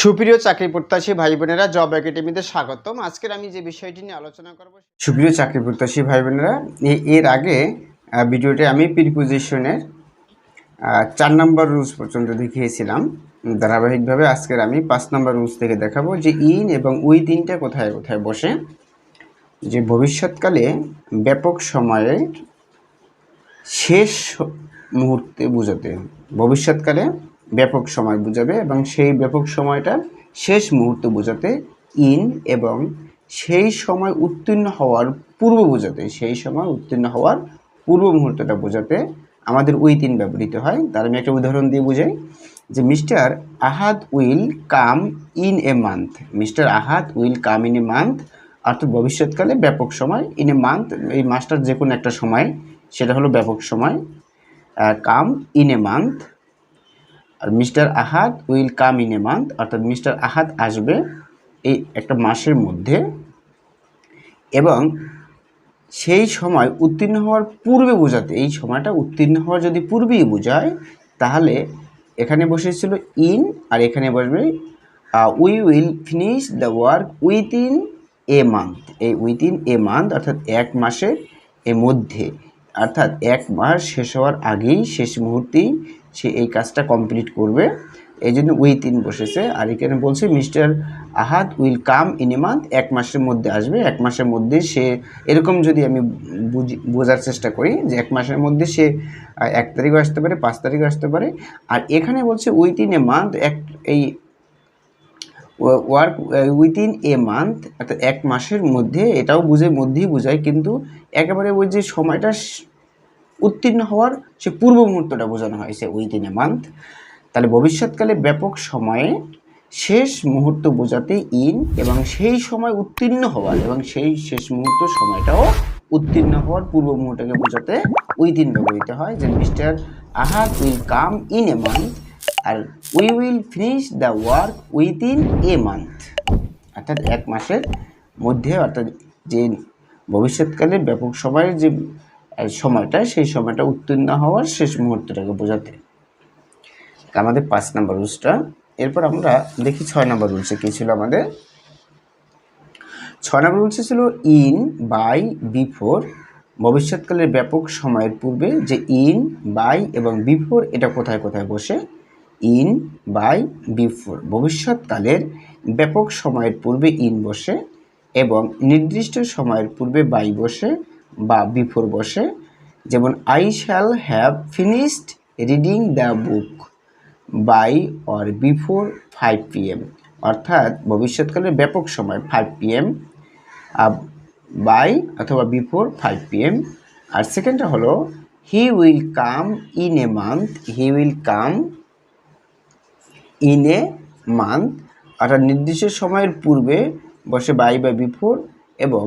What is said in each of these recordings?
সুপ্রিয় চাকরি প্রত্যাশী ভাই বোনেরা জব একাডেমিতে স্বাগতম। আজকের আমি যে বিষয়টি নিয়ে আলোচনা করব সুপ্রিয় চাকরি প্রত্যাশী ভাই বোনেরা এর আগে আহ, ভিডিওতে আমি প্রিপোজিশনের চার নম্বর রুলস পর্যন্ত দেখিয়েছিলাম। ধারাবাহিকভাবে আজকের আমি পাঁচ নম্বর রুলস থেকে দেখাবো যে ইন এবং উই তিনটা কোথায় কোথায় বসে। যে ভবিষ্যৎকালে ব্যাপক সময়ে শেষ মুহূর্তে বোঝাতে ভবিষ্যৎকালে ব্যাপক সময় বোঝাবে এবং সেই ব্যাপক সময়টা শেষ মুহূর্ত বোঝাতে ইন এবং সেই সময় উত্তীর্ণ হওয়ার পূর্ব বোঝাতে, সেই সময় উত্তীর্ণ হওয়ার পূর্ব মুহূর্তটা বোঝাতে আমাদের উই তিন ব্যবহৃত হয়। তার আমি একটা উদাহরণ দিয়ে বুঝাই যে mister Ahad will come in a month. Mister Ahad will come in a month, অর্থাৎ ভবিষ্যৎকালে ব্যাপক সময় ইন এ মান্থ, এই মাসটার যে কোনো একটা সময়, সেটা হলো ব্যাপক সময় come in a month. R mister Ahad will come in a month, অর্থাৎ মিস্টার আহাদ আসবে এই একটা মাসের মধ্যে। এবং সেই সময় উত্তীর্ণ হওয়ার পূর্বে বোঝাতে, এই সময়টা উত্তীর্ণ হওয়ার যদি পূর্বেই বোঝায়, তাহলে এখানে বসেছিল ইন আর এখানে বসবে we will finish the work within a month. এই উইথ ইন এ মান্থ, অর্থাৎ এক মাসের এর মধ্যে, অর্থাৎ এক মাস শেষ হওয়ার আগেই শেষ মুহূর্তেই সে এই কাজটা কমপ্লিট করবে। এই জন্য উইথ ইন বসেছে। আর এখানে বলছে, mister Ahad will come in a month. এক মাসের মধ্যে আসবে। এক মাসের মধ্যে সে, এরকম যদি আমি বুঝি, বোঝার চেষ্টা করি যে এক মাসের মধ্যে সে এক তারিখও আসতে পারে, পাঁচ তারিখও আসতে পারে। আর এখানে বলছে উইথ ইন এ মান্থ এক, এই ওয়ার্ক উইথিন এ মান্থ, অর্থাৎ এক মাসের মধ্যে। এটাও বুঝে, মধ্যেই বোঝায়। কিন্তু একেবারে ওই যে সময়টা উত্তীর্ণ হওয়ার সে পূর্ব মুহূর্তটা বোঝানো হয়েছে উইথিন এ মান্থ তাহলে ভবিষ্যৎকালে ব্যাপক সময়ে শেষ মুহূর্ত বোঝাতে ইন এবং সেই সময় উত্তীর্ণ হওয়ার এবং সেই শেষ মুহূর্ত সময়টাও উত্তীর্ণ হওয়ার পূর্ব মুহূর্তকে বোঝাতে উইথিন ব্যবহৃত হয়। যে mister Ahad will come in a month R we will finish the work within a month অর্থাৎ এক মাসের মধ্যে, অর্থাৎ যে ভবিষ্যৎকালে ব্যাপক সময়ের যে সময়টা, সেই সময়টা উত্তীর্ণ হওয়ার শেষ মুহূর্তটাকে বোঝাতে। আমাদের পাঁচ নাম্বার রুলসটা। এরপর আমরা দেখি ছয় নাম্বার রুলসে কী ছিল আমাদের। ছয় নম্বর রুলসে ছিল ইন বাই বিফোর ভবিষ্যৎকালের ব্যাপক সময়ের পূর্বে যে ইন বাই এবং বিফোর এটা কোথায় কোথায় বসে? ইন বাই বিফোর ভবিষ্যৎকালের ব্যাপক সময়ের পূর্বে ইন বসে এবং নির্দিষ্ট সময়ের পূর্বে বাই বসে। বা বিফোর বসে, যেমন I shall have finished reading the book by or before five PM অর্থাৎ ভবিষ্যৎকালের ব্যাপক সময় ফাইভ পি পিএম বাই অথবা বিফোর ফাইভ পিএম আর সেকেন্ডটা হলো he will come in a month he will come in a month অর্থাৎ নির্দিষ্ট সময়ের পূর্বে বসে বাই বা বিফোর এবং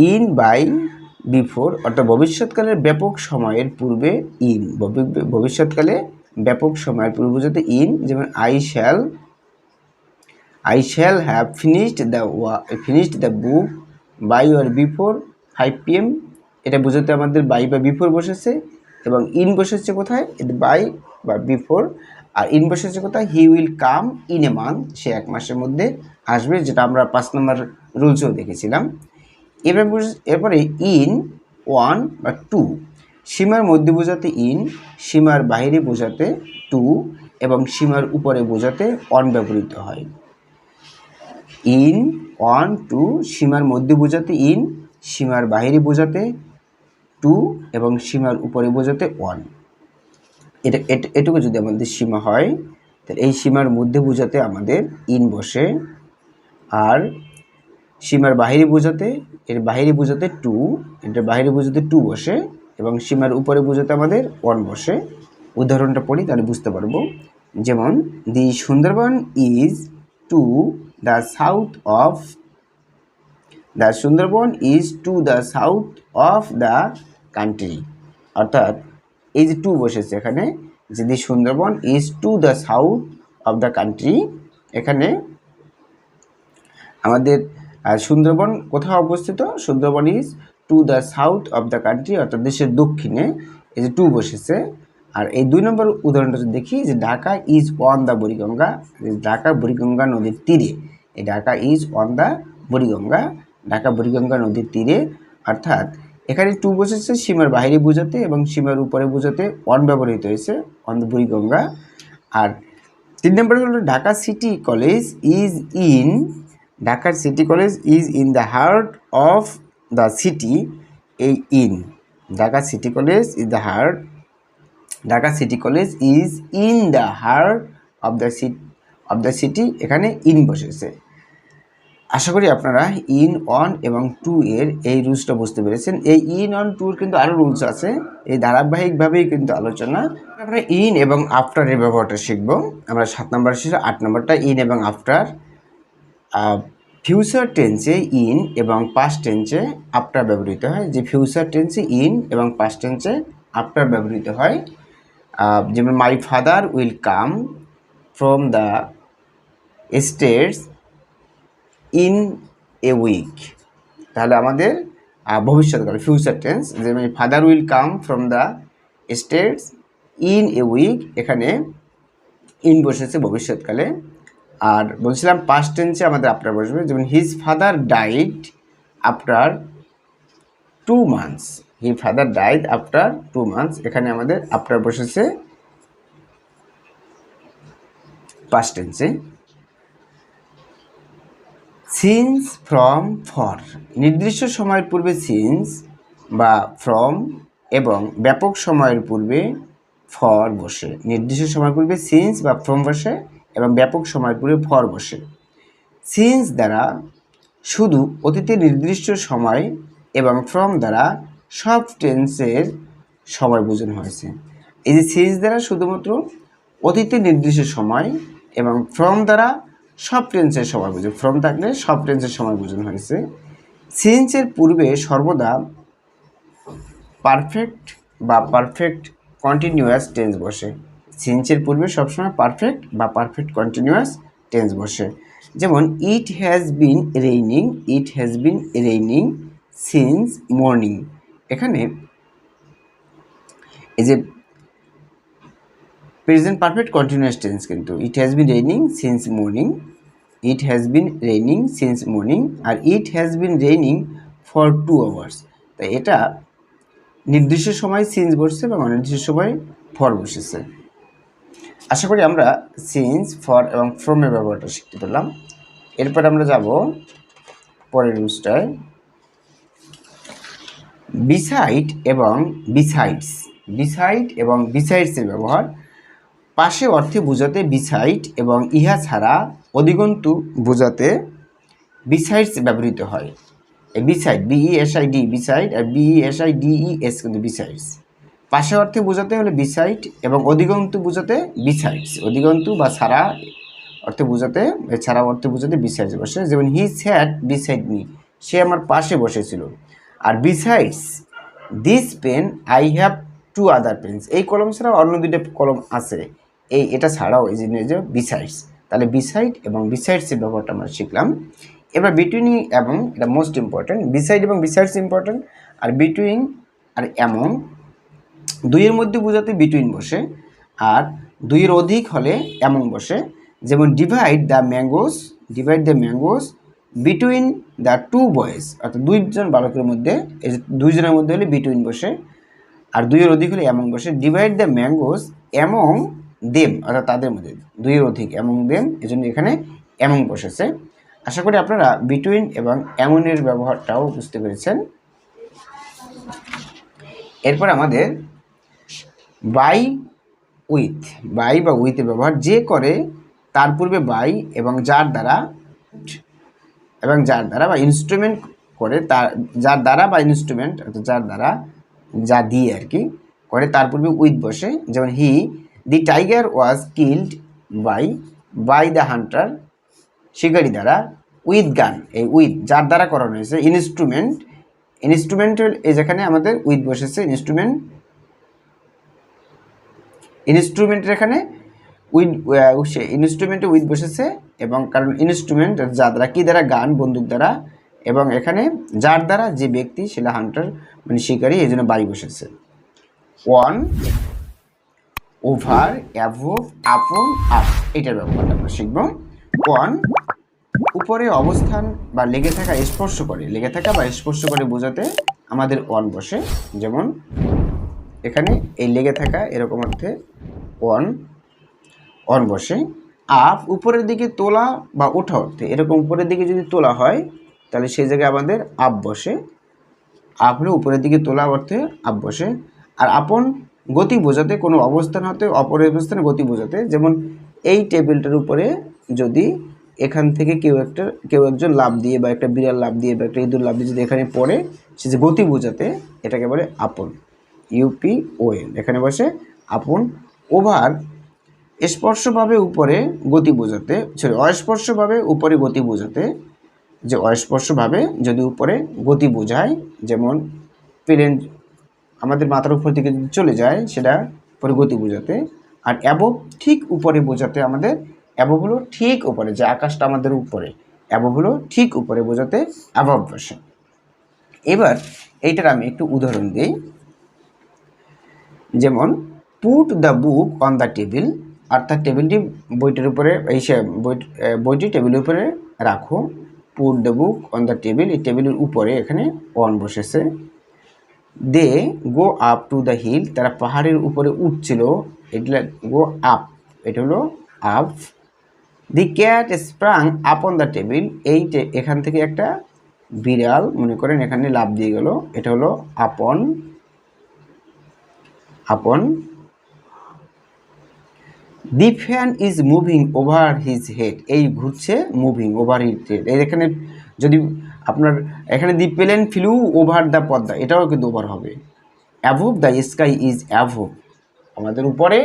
ইন বাই বিফোর, অর্থাৎ ভবিষ্যৎকালের ব্যাপক সময়ের পূর্বে ইন। ভবি- ভবিষ্যৎকালে ব্যাপক সময়ের পূর্বে বোঝাতে ইন, যেমন I shall I shall have finished the wo finished the book by or before, five PM. এটা বোঝাতে আমাদের বাই বা বিফোর বসেছে, এবং ইন বসেছে কোথায়? বাই বা বিফোর। আর ইন বসেছে কোথায়? He will come in a month, সে এক মাসের মধ্যে আসবে, যেটা আমরা পাঁচ নম্বর রুলসেও দেখেছিলাম। বুঝ- এরপরে ইন, ওয়ান বা টু। সীমার মধ্যে বোঝাতে ইন, সীমার বাইরে বোঝাতে টু এবং সীমার উপরে বোঝাতে অন ব্যবহৃত হয়। ইন, ওয়ান, টু, সীমার মধ্যে বোঝাতে ইন, সীমার বাইরে বোঝাতে টু এবং সীমার উপরে বোঝাতে ওয়ান। এটা, এট- এটুকু যদি আমাদের সীমা হয়, তাহলে এই সীমার মধ্যে বোঝাতে আমাদের ইন বসে, আর সীমার বাহিরে বোঝাতে এর বাহিরে বোঝাতে টু এটার বাহিরে বোঝাতে টু বসে, এবং সীমার উপরে বোঝাতে আমাদের ওয়ান বসে। উদাহরণটা পড়ি, তাহলে বুঝতে পারব। যেমন the Sundarban is to the south of the Sundarban is to the south of the country অর্থাৎ, এই যে টু বসেছে এখানে, যে the Sundarban is to the south of the country এখানে আমাদের আহ, সুন্দরবন কোথাও অবস্থিত? Sundarban is to the south of the country অর্থাৎ দেশের দক্ষিণে। এই যে টু বসেছে। আর এই দুই নম্বর উদাহরণটা যদি দেখি যে Dhaka is on the Buriganga Dhaka Buriganga নদীর তীরে। এই Dhaka is on the Buriganga Dhaka Buriganga নদীর তীরে। অর্থাৎ এখানে টু বসেছে সীমার বাইরে বোঝাতে এবং সীমার উপরে বোঝাতে অন ব্যবহৃত হয়েছে অন দ্য বুড়িগঙ্গা আর তিন নম্বর হলো Dhaka city college is in ঢাকার city college is in the heart of the city এই in Dhaka city college is the heart Dhaka city college is in the heart of the city of the city এখানে in বসেছে। আশা করি আপনারা in on এবং two এর এই রুলসটা বুঝতে পেরেছেন। এই ইন অন টুর কিন্তু আরও রুলস আছে। এই ধারাবাহিকভাবেই কিন্তু আলোচনা। আমরা ইন এবং আফটারের ব্যবহারটা শিখব। আমরা সাত নম্বর শেষে আট নম্বরটা ইন এবং আফটার ফিউচার টেন্সে ইন এবং পাস্ট টেন্সে আফটার ব্যবহৃত হয়। যে ফিউচার টেন্সে ইন এবং পাস্ট টেন্সে আফটার ব্যবহৃত হয় যেমন my father will come from the States in a week তাহলে আমাদের ভবিষ্যৎকাল ফিউচার টেন্স যে my father will come from the States in a week এখানে ইন বসেছে ভবিষ্যৎকালে আর বলছিলাম পাস্ট টেন্সে আমাদের আপনার বসবে, যেমন his father died after two months he father died after two months এখানে আমাদের আফটার বসেছে পাস্ট টেন্সে সিন্স ফ্রম ফর নির্দিষ্ট সময়ের পূর্বে সিন্স বা ফ্রম এবং ব্যাপক সময়ের পূর্বে ফর বসে। নির্দিষ্ট সময়ের পূর্বে সিন্স বা ফ্রম বসে। এবং ব্যাপক সময়ের পূর্বে ফর বসে। সিন্স দ্বারা শুধু অতীতে নির্দিষ্ট সময় এবং ফ্রম দ্বারা সব টেন্সের সময় বোঝানো হয়েছে। এই যে সিন্স দ্বারা শুধুমাত্র অতীতে নির্দিষ্ট সময় এবং ফ্রম দ্বারা সব টেন্সের সময় বোঝে ফ্রম থাকলে সব টেন্সের সময় বোঝানো হয়েছে। সিন্সের পূর্বে সর্বদা পারফেক্ট বা পারফেক্ট কন্টিনিউয়াস টেন্স বসে। সিন্সের পূর্বে সবসময় পারফেক্ট বা পারফেক্ট কন্টিনিউয়াস টেন্স বসে। যেমন it has been raining it has been raining since morning এখানে এই যে প্রেজেন্ট পারফেক্ট কন্টিনিউয়াস টেন্স কিন্তু it has been raining since morning it has been raining since morning R it has been raining for two hours তাই এটা নির্দিষ্ট সময় since বসছে এবং অনির্দিষ্ট সময় ফর বসেছে। আশা করি আমরা সিন্স ফর এবং ফ্রমের ব্যবহারটা শিখতে পেলাম এরপর আমরা যাব পরের রুলসটায় বিসাইড এবং বিসাইডস বিসাইড এবং বিসাইডসের ব্যবহার। পাশে অর্থে বোঝাতে বিসাইড এবং ইহা ছাড়া অধিগন্তু বোঝাতে বিসাইডস ব্যবহৃত হয়। Beside B E S I D beside R B E S I D E S কিন্তু বিসাইডস পাশে অর্থে বোঝাতে হলে বিসাইড এবং অধিগন্তু বোঝাতে বিসাইডস অধিগন্তু বা ছাড়া অর্থে বোঝাতে, ছাড়া অর্থে বোঝাতে বিসাইডস বসে। যেমন হি স্যাট বিসাইড মি সে আমার পাশে বসেছিল। আর besides this pen I have two other pens এই কলম ছাড়াও অন্য দুইটা কলম আছে। এই, এটা ছাড়াও এই জিনিস যে বিসাইডস তাহলে বিসাইড এবং বিসাইডসের ব্যবহারটা আমরা শিখলাম। এবার বিটুইন এবং, এটা মোস্ট ইম্পর্ট্যান্ট বিসাইড এবং বিসাইডস ইম্পর্ট্যান্ট আর বিটুইন আর এমন দুইয়ের মধ্যে বোঝাতে বিটুইন বসে আর দুইয়ের অধিক হলে এমন বসে। যেমন divide the mangoes divide the mangoes between the two boys অর্থাৎ দুইজন বালকের মধ্যে, এই দুইজনের মধ্যে হলে বিটুইন বসে আর দুইয়ের অধিক হলে এমন বসে। Divide the mangoes among them অর্থাৎ তাদের মধ্যে, দুইয়ের অধিক এমং দেম এজন্য এখানে এমং বসেছে। আশা করি আপনারা বিটুইন এবং এমনের ব্যবহারটাও বুঝতে পেরেছেন। এরপর আমাদের বাই উইথ বাই বা উইথের ব্যবহার যে করে, তার পূর্বে বাই এবং যার দ্বারা এবং যার দ্বারা বা ইনস্ট্রুমেন্ট করে, তার, যার দ্বারা বা ইনস্ট্রুমেন্ট অর্থাৎ যার দ্বারা যা দিয়ে আর কি, করে তার পূর্বে উইথ বসে। যেমন he the tiger was killed by by the hunter শিকারি দ্বারা উইথ গান এই উইথ যার দ্বারা করানো হয়েছে। ইনস্ট্রুমেন্ট ইনস্ট্রুমেন্টাল এই যেখানে আমাদের উইথ বসেছে ইনস্ট্রুমেন্ট ইনস্ট্রুমেন্টের এখানে উইথ ইনস্ট্রুমেন্টে উইথ বসেছে এবং কারণ ইনস্ট্রুমেন্ট যা দ্বারা কী দ্বারা? গান, বন্দুক দ্বারা এবং এখানে যার দ্বারা? যে ব্যক্তি সেটা হান্টার মানে শিকারী, এই জন্য বাড়ি বসেছে। One over above upon up এটার ব্যবহারটা আমরা শিখব। অন উপরে অবস্থান বা লেগে থাকা, স্পর্শ করে। লেগে থাকা বা স্পর্শ করে বোঝাতে আমাদের অন বসে। যেমন এখানে এই লেগে থাকা এরকম অর্থে অন অন বসে। আপ উপরের দিকে তোলা বা ওঠা অর্থে, এরকম উপরের দিকে যদি তোলা হয়, তাহলে সেই জায়গায় আমাদের আপ বসে। আপ হলো উপরের দিকে তোলা অর্থে আপ বসে। আর আপন গতি বোঝাতে, কোনো অবস্থান হতে অপর অবস্থানে গতি বোঝাতে, যেমন এই টেবিলটার উপরে যদি এখান থেকে কেউ একটা, কেউ একজন লাভ দিয়ে বা একটা বিড়াল লাভ দিয়ে বা একটা ইঁদুর লাভ দিয়ে যদি এখানে পড়ে, সে যে গতি বোঝাতে, এটাকে বলে আপন। ইউপি ওএন এখানে বসে আপন ওভার স্পর্শভাবে উপরে গতি বোঝাতে সরি অস্পর্শভাবে উপরে গতি বোঝাতে, যে অস্পর্শভাবে যদি উপরে গতি বোঝায়, যেমন প্লেন আমাদের মাথার উপর থেকে যদি চলে যায়, সেটা উপরে গতি বোঝাতে, আর অ্যাবভ ঠিক উপরে বোঝাতে আমাদের অ্যাবভ হলো ঠিক উপরে, যে আকাশটা আমাদের উপরে অ্যাবভ হলো ঠিক উপরে বোঝাতে অ্যাবভ বসে। এবার এইটার আমি একটু উদাহরণ দিই। যেমন put the book on the table অর্থাৎ টেবিলটি বইটির উপরে, এই সে বই বইটি টেবিলের উপরে রাখো put the book on the table এই টেবিলের উপরে এখানে অন বসেছে। They go up to the hill তারা পাহাড়ের উপরে উঠছিল এটা গো আপ এটা হলো up the cat sprang up on the table এই এখান থেকে একটা বিড়াল, মনে করেন এখানে লাভ দিয়ে গেল, এটা হলো upon upon. The fan is moving over his head এই ঘুরছে মুভিং ওভার হিজ হেড এখানে যদি আপনার এখানে the plane flew over the Padma, এটাও কিন্তু ওভার হবে। Above the sky is above আমাদের উপরে,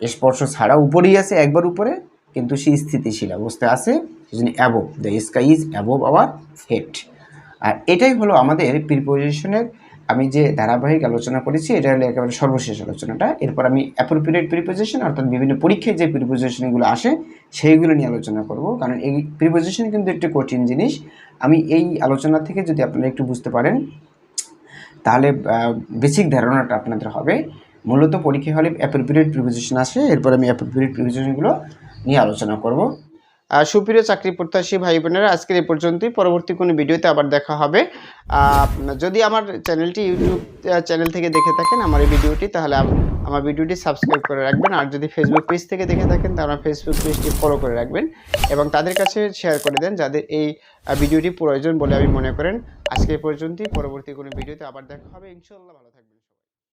স্পর্শ ছাড়া উপরেই আছে, একবার উপরে, কিন্তু সে স্থিতিশীল অবস্থায় আছে। সেজন্য above the sky is above our head আর এটাই হলো আমাদের প্রিপোজিশনের আমি যে ধারাবাহিক আলোচনা করেছি, এটা হলো একেবারে সর্বশেষ আলোচনাটা। এরপর আমি অ্যাপ্রোপ্রিয়েট প্রিপোজিশন অর্থাৎ বিভিন্ন পরীক্ষায় যে প্রিপোজিশনগুলো আসে, সেইগুলো নিয়ে আলোচনা করব। কারণ এই প্রিপোজিশন কিন্তু একটি কঠিন জিনিস। আমি এই আলোচনা থেকে যদি আপনারা একটু বুঝতে পারেন, তাহলে বেসিক ধারণাটা আপনাদের হবে। মূলত পরীক্ষা হলে অ্যাপ্রোপ্রিয়েট প্রিপোজিশন আসে, এরপর আমি অ্যাপ্রোপ্রিয়েট প্রিপোজিশনগুলো নিয়ে আলোচনা করব। সুপ্রিয় চাকরি প্রত্যাশী ভাই বোনেরা, আজকের এই পর্যন্তই। পরবর্তী কোনো ভিডিওতে আবার দেখা হবে। যদি আমার চ্যানেলটি ইউটিউব চ্যানেল থেকে দেখে থাকেন আমার এই ভিডিওটি, তাহলে আমার ভিডিওটি সাবস্ক্রাইব করে রাখবেন। আর যদি ফেসবুক পেজ থেকে দেখে থাকেন, তাহলে ফেসবুক পেজটি ফলো করে রাখবেন এবং তাদের কাছে শেয়ার করে দেন যাদের এই ভিডিওটি প্রয়োজন বলে আমি মনে করেন। আজকে এই পর্যন্তই। পরবর্তী কোনো ভিডিওতে আবার দেখা হবে। ইনশাল্লাহ ভালো থাকবেন।